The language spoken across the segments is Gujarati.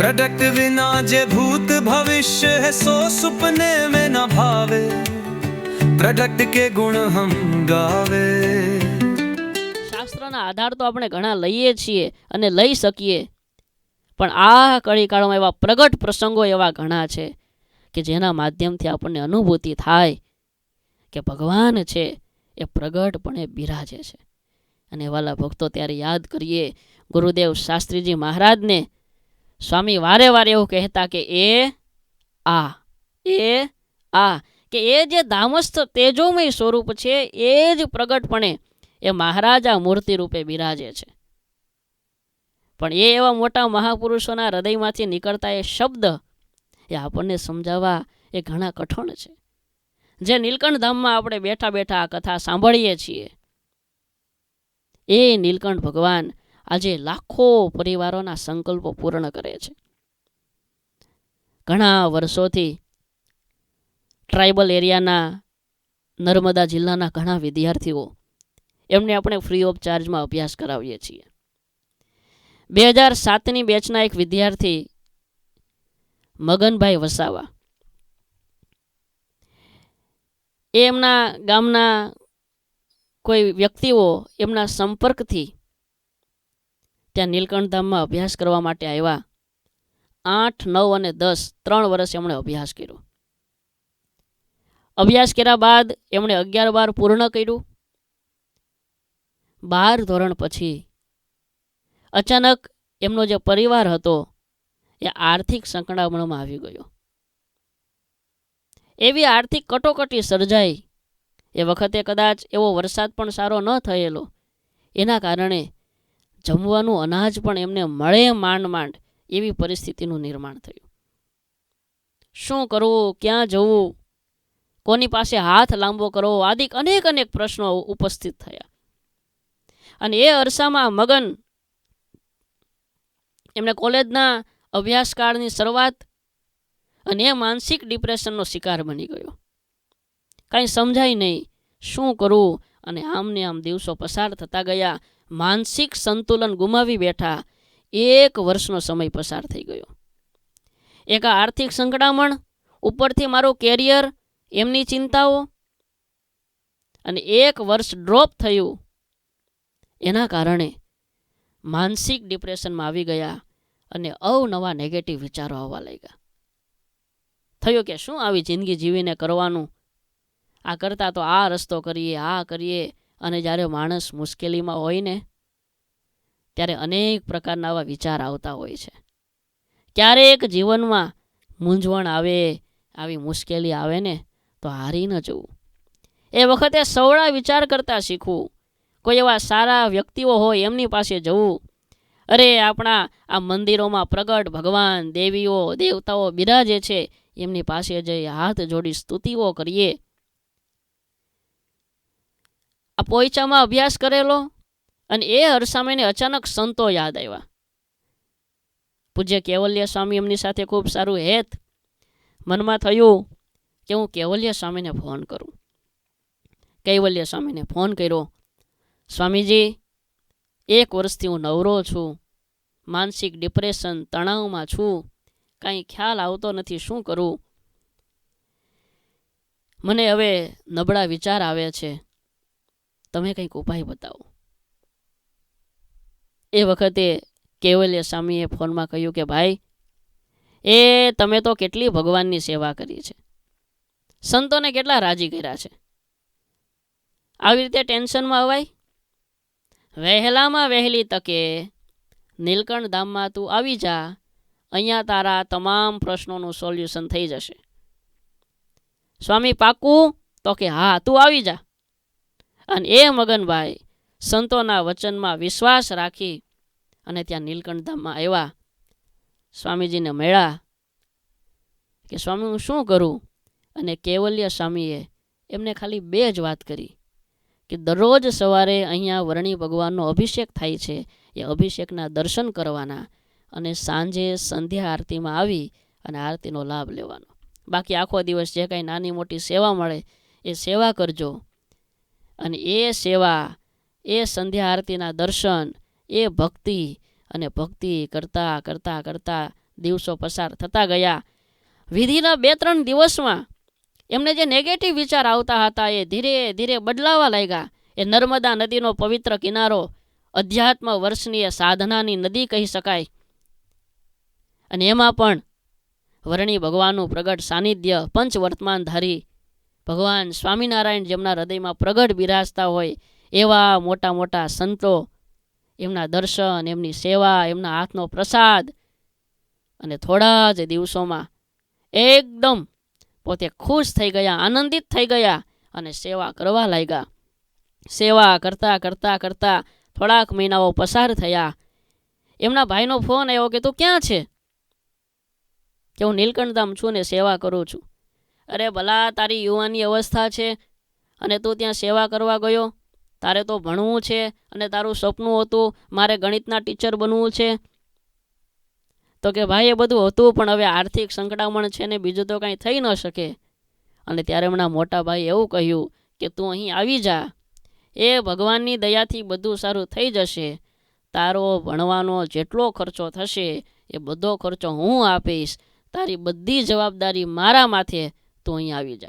प्रोडक्ट बिना जे भूत भविष्य है सो सुपने में न भावे प्रोडक्ट के गुण हम गावे શાસ્ત્રના આધાર તો આપણે ઘણા લઈએ છીએ અને લઈ શકીએ પણ આ કળીકાળમાં એવા પ્રગટ પ્રસંગો એવા ઘણા છે કે જેના માધ્યમથી આપણને અનુભૂતિ થાય કે ભગવાન છે એ પ્રગટપણે બિરાજે છે અને વાલા ભક્તો ત્યારે યાદ કરીએ ગુરુદેવ શાસ્ત્રીજી મહારાજને સ્વામી વારે વારે એવું કહેતા કે એ આ એ આ, કે એ જે ધામસ્થ તેજોમય સ્વરૂપ છે, એ જ પ્રગટપણે એ મહારાજા મૂર્તિ રૂપે બિરાજે છે. પણ એ એવા મોટા મહાપુરુષોના હૃદયમાંથી નીકળતા એ શબ્દ એ આપણને સમજાવવા એ ઘણા કઠણ છે. જે નીલકંઠ ધામમાં આપણે બેઠા બેઠા આ કથા સાંભળીએ છીએ, એ નીલકંઠ ભગવાન આજે લાખો પરિવારોના સંકલ્પો પૂર્ણ કરે છે. ઘણા વર્ષોથી ટ્રાઇબલ એરિયાના નર્મદા જિલ્લાના ઘણા વિદ્યાર્થીઓ એમને આપણે ફ્રી ઓફ ચાર્જમાં અભ્યાસ કરાવીએ છીએ. બે હજાર સાતની બેચના એક વિદ્યાર્થી મગનભાઈ વસાવા. એ એમના ગામના કોઈ વ્યક્તિઓ એમના સંપર્કથી ત્યાં નીલકંઠધામમાં અભ્યાસ કરવા માટે આવ્યા. આઠ, નવ અને દસ, ત્રણ વર્ષ એમણે અભ્યાસ કર્યો. અભ્યાસ કર્યા બાદ એમણે અગિયાર બાર પૂર્ણ કર્યું. બાર ધોરણ પછી અચાનક એમનો જે પરિવાર હતો એ આર્થિક સંકળામણમાં આવી ગયો. એવી આર્થિક કટોકટી સર્જાઈ. એ વખતે કદાચ એવો વરસાદ પણ સારો ન થયેલો. એના કારણે જમવાનું અનાજ પણ એમને મળે માંડ માંડ એવી પરિસ્થિતિનું નિર્માણ થયું. શું કરવું, ક્યાં જવું, કોની પાસે હાથ લાંબો કરવો આદિક અનેક અનેક પ્રશ્નો ઉપસ્થિત થયા. અને એ અરસામાં મગન એમને કોલેજના અભ્યાસકાળની શરૂઆત અને એ માનસિક ડિપ્રેશનનો શિકાર બની ગયો. કાંઈ સમજાય નહીં, શું કરવું અને આમને આમ દિવસો પસાર થતા ગયા માનસિક સંતુલન ગુમાવી બેઠા એક વર્ષનો સમય પસાર થઈ ગયો. એક આર્થિક સંકળામણ ઉપરથી મારું કેરિયર એમની ચિંતાઓ, અને એક વર્ષ ડ્રોપ થયું. એના કારણે માનસિક ડિપ્રેશનમાં આવી ગયા અને અવનવા નેગેટિવ વિચારો આવવા લાગ્યા. થયું કે શું આવી જિંદગી જીવીને કરવાનું? આ કરતાં તો આ રસ્તો કરીએ, આ કરીએ અને જ્યારે માણસ મુશ્કેલીમાં હોય ને, ત્યારે અનેક પ્રકારના આવા વિચાર આવતા હોય છે. ક્યારેક જીવનમાં મૂંઝવણ આવે, આવી મુશ્કેલી આવે ને, તો હારી ન જવું. એ વખતે સવળા વિચાર કરતા શીખવું. કોઈ એવા સારા વ્યક્તિઓ હોય, એમની પાસે જવું. અરે, આપણા આ મંદિરોમાં પ્રગટ ભગવાન, દેવીઓ, દેવતાઓ બિરાજે છે. એમની પાસે જઈ હાથ જોડી સ્તુતિઓ કરીએ. આ પોઈચામાં અભ્યાસ કરેલો અને એ હરસામેને અચાનક સંતો યાદ આવ્યા. પૂજ્ય કેવલ્ય સ્વામી એમની સાથે ખૂબ સારું હેત મનમાં થયું કે હું કેવલ્ય સ્વામીને ફોન કરું. કૈવલ્ય સ્વામીને ફોન કર્યો, સ્વામીજી, એક વર્ષથી હું નવરો છું, માનસિક ડિપ્રેશન, તણાવમાં છું, કાંઈ ખ્યાલ આવતો નથી, શું કરું? મને હવે નબળા વિચાર આવે છે. તમે કંઈક ઉપાય બતાવો. એ વખતે કેવલ્ય સ્વામીએ ફોનમાં કહ્યું કે, ભાઈ, એ તમે તો કેટલી ભગવાનની સેવા કરી છે. સંતોને કેટલા રાજી કર્યા છે. આવી રીતે ટેન્શનમાં અવાય? વહેલામાં વહેલી તકે નીલકંઠ ધામમાં તું આવી જા. અહીંયા તારા તમામ પ્રશ્નોનું સોલ્યુશન થઈ જશે. સ્વામી, પાકું? તો કે, હા, તું આવી જા. અને એ મગનભાઈ સંતોના વચનમાં વિશ્વાસ રાખી અને ત્યાં નીલકંઠધામમાં આવ્યા. સ્વામીજીને મળ્યા કે, સ્વામી, હું શું કરું? અને કેવલ્ય સ્વામીએ એમને ખાલી બે જ વાત કરી કે, દરરોજ સવારે અહીંયા વરણી ભગવાનનો અભિષેક થાય છે. એ અભિષેકના દર્શન કરવાના અને સાંજે સંધ્યા આરતીમાં આવી અને આરતીનો લાભ લેવાનો. બાકી આખો દિવસ જે કાંઈ નાની મોટી સેવા મળે એ સેવા કરજો. અને એ સેવા, એ સંધ્યા આરતીના દર્શન, એ ભક્તિ અને ભક્તિ કરતાં કરતાં કરતાં દિવસો પસાર થતા ગયા. વિધિના બે, ત્રણ દિવસમાં એમને જે નેગેટિવ વિચાર આવતા હતા એ ધીરે ધીરે બદલાવા લાગ્યા. એ નર્મદા નદીનો પવિત્ર કિનારો અધ્યાત્મ વર્ષની એ સાધનાની નદી કહી શકાય. અને એમાં પણ વરણી ભગવાનનું પ્રગટ સાનિધ્ય પંચ વર્તમાનધારી ભગવાન સ્વામિનારાયણ જેમના હૃદયમાં પ્રગટ બિરાજતા હોય, એવા મોટા મોટા સંતો, એમના દર્શન, એમની સેવા, એમના હાથનો પ્રસાદ. અને થોડા જ દિવસોમાં એકદમ પોતે ખુશ થઈ ગયા, આનંદિત થઈ ગયા અને સેવા કરવા લાગ્યા. સેવા કરતા કરતા કરતા થોડાક મહિનાઓ પસાર થયા. એમના ભાઈનો ફોન આવ્યો કે, તું ક્યાં છે? કે હું નીલકંઠધામ છું ને સેવા કરું છું. અરે ભલા, તારી યુવાની અવસ્થા છે અને તું ત્યાં સેવા કરવા ગયો. તારે તો ભણવું છે અને તારું સપનું હતું મારે ગણિતના ટીચર બનવું છે. તો કે ભાઈ, એ બધું હતું, પણ હવે આર્થિક સંકડામણ છે ને બીજું તો કાંઈ થઈ ન શકે. અને ત્યારે એમના મોટા ભાઈ એવું કહ્યું કે, તું અહીં આવી જા. એ ભગવાનની દયાથી બધું સારું થઈ જશે. તારો ભણવાનો જેટલો ખર્ચો થશે, એ બધો ખર્ચો હું આપીશ. તારી બધી જવાબદારી મારા માથે તું અહીં આવી જા.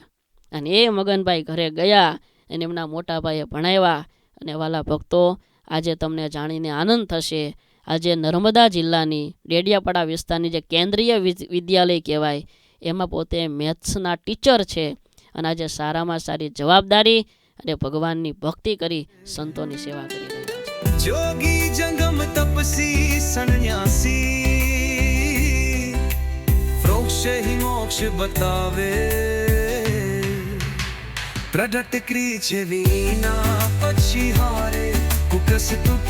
અને એ મગનભાઈ ઘરે ગયા અને એમના મોટા ભાઈએ ભણાવ્યા અને વાલા ભક્તો, આજે તમને જાણીને આનંદ થશે. આજે નર્મદા જિલ્લાની ડેડિયાપાડા વિસ્તારની જે કેન્દ્રીય વિદ- વિદ્યાલય કહેવાય, એમાં પોતે મેથ્સના ટીચર છે. અને આજે સારામાં સારી જવાબદારી અને ભગવાનની ભક્તિ કરી સંતોની સેવા કરી રહ્યા છે. જોગી જંગમ તપસી, સંન્યાસી. વૃક્ષ હિ મોક્ષ બતાવે. પ્રઢટ ક્રીચ વિના પછી હારે કુકસ તૂટી